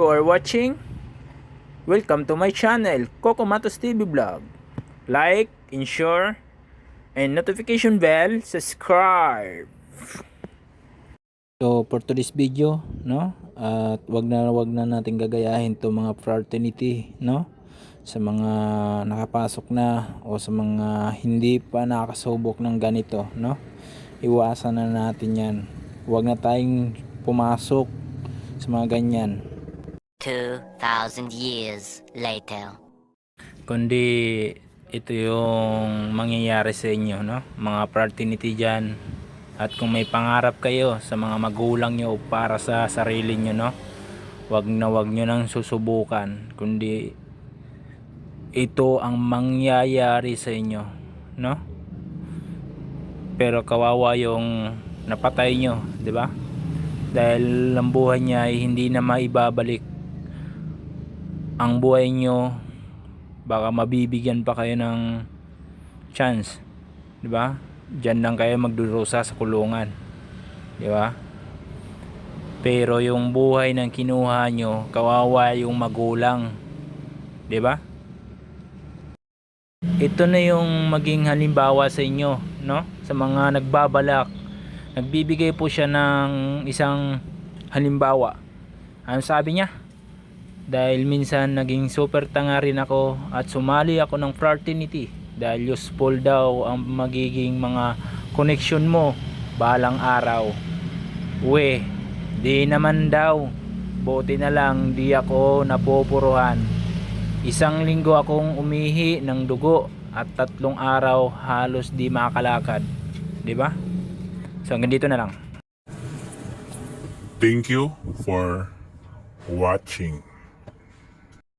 You are watching? Welcome to my channel, Coco Matos TV Vlog. Like, ensure, and notification bell, subscribe. So for today's video, no? At wag na wag na natin gagayahin to mga fraternity, no? Sa mga nakapasok na o sa mga hindi pa nakasubok ng ganito, no? Iwasan na natin 'yan. Wag na tayong pumasok sa mga ganyan. 2,000 years later. kundi ito yung mangyayari sa inyo no? Mga fraternity dyan at kung may pangarap kayo sa mga magulang nyo para sa sarili nyo no? Wag na wag nyo nang susubukan kundi ito ang mangyayari sa inyo no? Pero kawawa yung napatay nyo di ba? Dahil ang buhay niya ay hindi na maibabalik ang buhay nyo baka mabibigyan pa kayo ng chance. Di ba? Diyan lang kayo magdurusa sa kulungan. Di ba? Pero yung buhay ng kinuha nyo kawawa yung magulang. Di ba? Ito na yung maging halimbawa sa inyo no? Sa mga nagbabalak. Nagbibigay po siya ng isang halimbawa. Ano sabi niya dahil minsan naging super tanga rin ako at sumali ako ng fraternity dahil useful daw ang magiging mga connection mo balang araw. We, di naman daw. Buti na lang di ako napupuruhan. Isang linggo akong umihi ng dugo at tatlong araw halos di makakalakad. 'Di ba? So hanggang dito na lang. Thank you for watching.